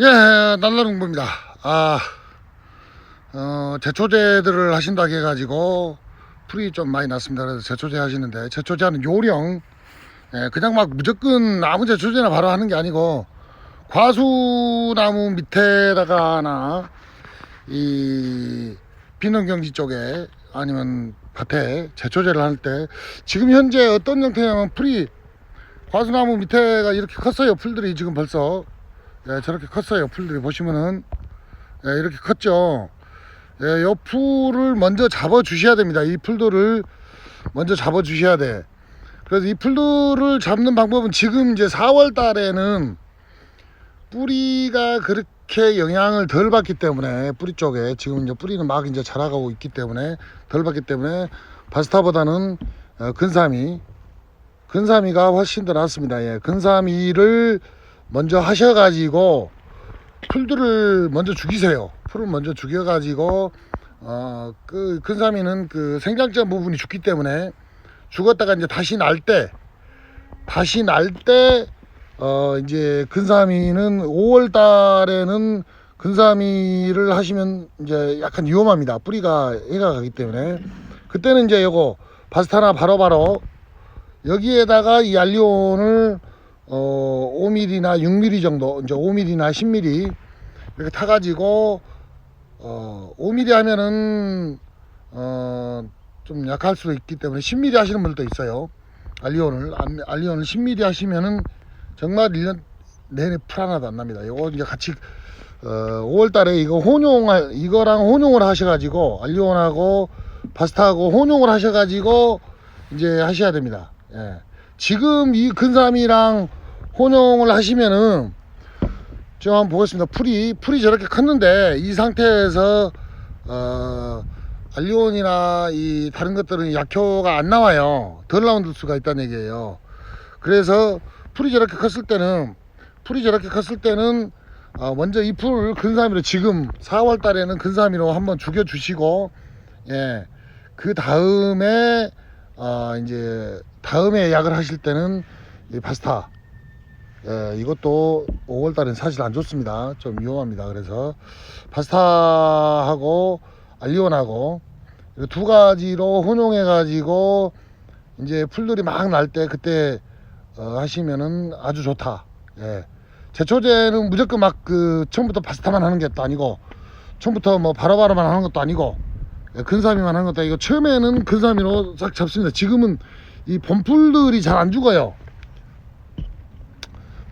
예, 날라롱부입니다. 아, 어, 제초제들을 하신다고 해가지고 풀이 좀 많이 났습니다. 그래서 제초제 하시는데 제초제하는 요령, 예, 그냥 막 무조건 아무 제초제나 바로 하는 게 아니고 과수나무 밑에다가나 이 비농경지 쪽에 아니면 밭에 제초제를 할 때 지금 현재 어떤 형태냐면 풀이 과수나무 밑에가 이렇게 컸어요. 풀들이 지금 벌써 예, 저렇게 컸어요. 풀들이 보시면은 예, 이렇게 컸죠. 예, 요 풀을 먼저 잡아 주셔야 됩니다. 이 풀들을 먼저 잡아 주셔야 돼. 그래서 이 풀들을 잡는 방법은 지금 이제 4월 달에는 뿌리가 그렇게 영향을 덜 받기 때문에 뿌리 쪽에 지금 이제 뿌리는 막 이제 자라가고 있기 때문에 덜 받기 때문에 바스타보다는 어, 근사미 근사미가 훨씬 더 낫습니다. 예, 근사미를 먼저 하셔가지고 풀들을 먼저 죽이세요. 풀을 먼저 죽여가지고 어그 근사미는 그 생장점 부분이 죽기 때문에 죽었다가 이제 다시 날 때 다시 날때 어 이제 근사미는 5월 달에는 근사미를 하시면 이제 약간 위험합니다. 뿌리가 해가 가기 때문에 그때는 이제 요거 바스타나 바로바로 여기에다가 이 알리온을 어 5mm나 6mm 정도 이제 5mm나 10mm 이렇게 타가지고 어 5mm 하면은 어 좀 약할 수도 있기 때문에 10mm 하시는 분들도 있어요. 알리온을 안- 알리온을 10mm 하시면은 정말 1년 내내 풀 하나도 안 납니다. 이거 이제 같이 어 5월달에 이거 혼용할 이거랑 혼용을 하셔가지고 알리온하고 바스타하고 혼용을 하셔가지고 이제 하셔야 됩니다. 예. 지금 이 근삼이랑 혼용을 하시면은 지금 한번 보겠습니다. 풀이 풀이 저렇게 컸는데 이 상태에서 어 알리온이나 이 다른 것들은 약효가 안 나와요. 덜 나온 수가 있다는 얘기예요. 그래서 풀이 저렇게 컸을 때는 풀이 저렇게 컸을 때는 어, 먼저 이 풀을 근삼이로 지금 4월 달에는 근삼이로 한번 죽여 주시고 예. 그 다음에 어, 이제 다음에 약을 하실 때는 이 파스타 예, 이것도 5월 달엔 사실 안 좋습니다. 좀 위험합니다. 그래서 파스타하고 알리온하고 이두 가지로 혼용해 가지고 이제 풀들이 막 날 때 그때 어, 하시면은 아주 좋다. 예. 제초제는 무조건 막 그 처음부터 파스타만 하는 게 또 아니고 처음부터 뭐 바로바로만 하는 것도 아니고 예, 근사미만 하는 것도 아니고 처음에는 근사미로 싹 잡습니다. 지금은 이 범풀들이 잘 안 죽어요.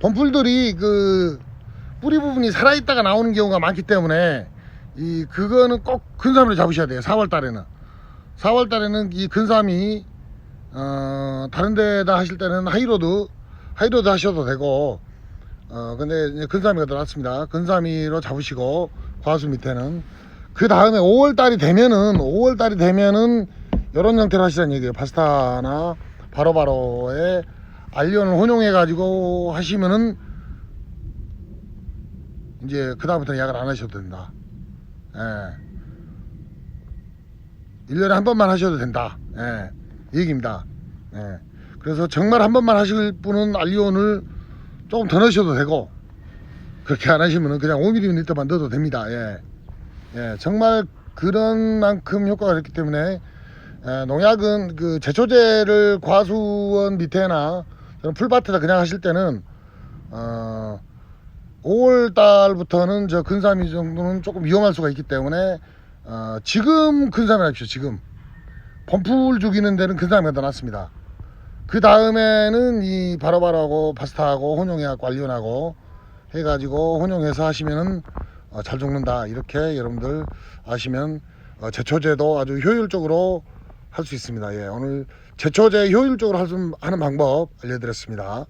범풀들이 그 뿌리 부분이 살아있다가 나오는 경우가 많기 때문에 이 그거는 꼭 근사미로 잡으셔야 돼요. 4월 달에는 4월 달에는 이 근사미 어 다른 데다 하실 때는 하이로드 하이로드 하셔도 되고 어 근데 근사미가 더 낫습니다. 근사미로 잡으시고 과수 밑에는 그 다음에 5월 달이 되면은 5월 달이 되면은 이런 형태로 하시라는 얘기예요. 파스타나 바로바로에 알리온을 혼용해 가지고 하시면은 이제 그 다음부터 약을 안 하셔도 된다. 예. 1년에 한 번만 하셔도 된다. 예. 이 얘기입니다. 예. 그래서 정말 한 번만 하실 분은 알리온을 조금 더 넣으셔도 되고 그렇게 안 하시면은 그냥 5mm만 넣어도 됩니다. 예. 예, 정말 그런 만큼 효과가 있기 때문에 예, 농약은 그 제초제를 과수원 밑에나 풀밭에다 그냥 하실 때는 어 5월 달부터는 저 근삼이 정도는 조금 위험할 수가 있기 때문에 어 지금 근삼을 하십시오. 지금 범풀 죽이는 데는 근삼이 더 낫습니다. 그 다음에는 이 바로바로하고 파스타하고 혼용해갖고 알리온하고 해가지고 혼용해서 하시면은 어, 잘 죽는다 이렇게 여러분들 아시면 어, 제초제도 아주 효율적으로 할 수 있습니다. 예, 오늘 제초제 효율적으로 하는 방법 알려드렸습니다.